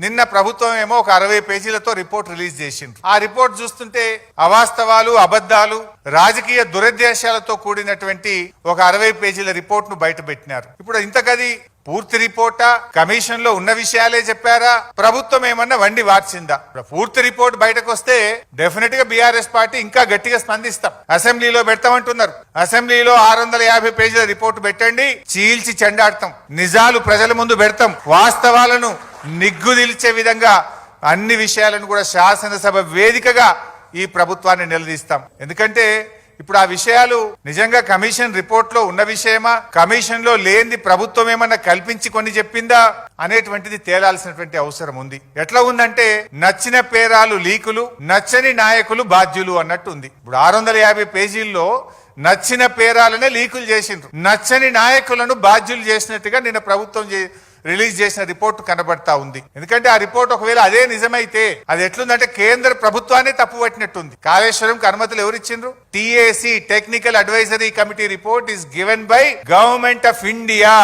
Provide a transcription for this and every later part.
నిన్న ప్రభుత్వం ఏమో ఒక అరవై పేజీలతో రిపోర్ట్ రిలీజ్ చేసిండ్రు. ఆ రిపోర్ట్ చూస్తుంటే అవాస్తవాలు అబద్ధాలు రాజకీయ దురుద్దేశాలతో కూడినటువంటి ఒక అరవై పేజీల రిపోర్ట్ను బయట పెట్టినారు ఇప్పుడు ఇంతకది పూర్తి రిపోర్టా? కమిషన్లో ఉన్న విషయాలే చెప్పారా? ప్రభుత్వం ఏమన్నా వండి వార్చిందా? పూర్తి రిపోర్ట్ బయటకు వస్తే డెఫినెట్గా బీఆర్ఎస్ పార్టీ ఇంకా గట్టిగా స్పందిస్తాం. అసెంబ్లీలో పెడతామంటున్నారు. అసెంబ్లీలో ఆరు వందల యాభై పేజీల రిపోర్ట్ పెట్టండి చీల్చి చెండాడతాం. నిజాలు ప్రజల ముందు పెడతాం. వాస్తవాలను నిగ్గుదిల్చే విధంగా అన్ని విషయాలను కూడా శాసనసభ వేదికగా ఈ ప్రభుత్వాన్ని నిలదీస్తాం. ఎందుకంటే ఇప్పుడు ఆ విషయాలు నిజంగా కమిషన్ రిపోర్ట్లో ఉన్న విషయమా? కమిషన్లో లేనిది ప్రభుత్వం ఏమన్నా కల్పించి కొన్ని చెప్పిందా? అనేటువంటిది తేలాల్సినటువంటి అవసరం ఉంది. ఎట్లా ఉందంటే నచ్చిన పేరాలు లీకులు నచ్చని నాయకులు బాధ్యులు అన్నట్టు ఉంది. ఇప్పుడు ఆరు వందల యాభై పేజీల్లో నచ్చిన పేరాలనే లీకులు చేసిండ్రు. నచ్చని నాయకులను బాధ్యులు చేసినట్టుగా నిన్న ప్రభుత్వం చే- రిలీజ్ చేసిన రిపోర్ట్ కనబడతా ఉంది. ఎందుకంటే ఆ రిపోర్ట్ ఒకవేళ అదే నిజమైతే అది ఎట్లుందంటే కేంద్ర ప్రభుత్వాన్ని తప్పుపట్టినట్టుంది కాళేశ్వరంకి అనుమతులు ఎవరు ఇచ్చిండ్రు? TAC technical advisory committee report is given by government of India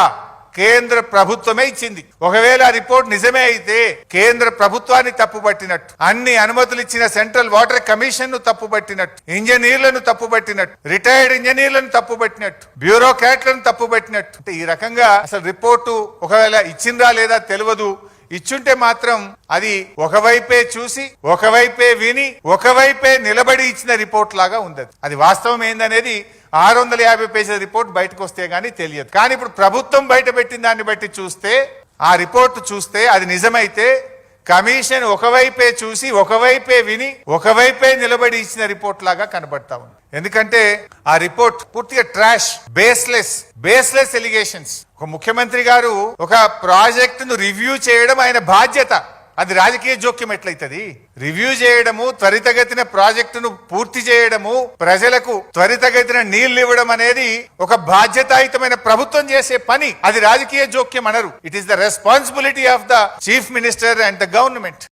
కేంద్ర ప్రభుత్వమే ఇచ్చింది. ఒకవేళ ఆ రిపోర్ట్ నిజమే అయితే కేంద్ర ప్రభుత్వాన్ని తప్పుపట్టినట్టు. అన్ని అనుమతులు ఇచ్చిన సెంట్రల్ వాటర్ కమిషన్ను తప్పుపట్టినట్టు. ఇంజనీర్లను తప్పుపట్టినట్టు. రిటైర్డ్ ఇంజనీర్లను తప్పుపట్టినట్టు. బ్యూరోక్రాట్లను తప్పుపట్టినట్టు. అంటే ఈ రకంగా అసలు రిపోర్టు ఒకవేళ ఇచ్చిందా లేదా తెలియదు. ఇచ్చుంటే మాత్రం అది ఒకవైపే చూసి ఒకవైపే విని ఒకవైపే నిలబడి ఇచ్చిన రిపోర్ట్ లాగా ఉంది అది. వాస్తవం ఏందనేది ఆరు వందల యాభై పేజీల రిపోర్ట్ బయటకు వస్తే గానీ తెలియదు కానీ ఇప్పుడు ప్రభుత్వం బయట పెట్టిన దాన్ని బట్టి చూస్తే ఆ రిపోర్ట్ చూస్తే అది నిజమైతే కమిషన్ ఒకవైపే చూసి ఒకవైపే విని ఒకవైపే నిలబడి ఇచ్చిన రిపోర్ట్ లాగా కనబడతా ఉంది. ఎందుకంటే ఆ రిపోర్ట్ పూర్తిగా ట్రాష్ బేస్లెస్ బేస్లెస్ ఎలిగేషన్స్ ఒక ముఖ్యమంత్రి గారు ఒక ప్రాజెక్ట్ను రివ్యూ చేయడం ఆయన బాధ్యత. అది రాజకీయ జోక్యం ఎట్లయితది? రివ్యూ చేయడము త్వరితగతిన ప్రాజెక్టును పూర్తి చేయడము ప్రజలకు త్వరితగతిన నీళ్ళు ఇవ్వడం అనేది ఒక బాధ్యతాయుతమైన ప్రభుత్వం చేసే పని. అది రాజకీయ జోక్యం అనరు. It is the responsibility of the chief minister and the government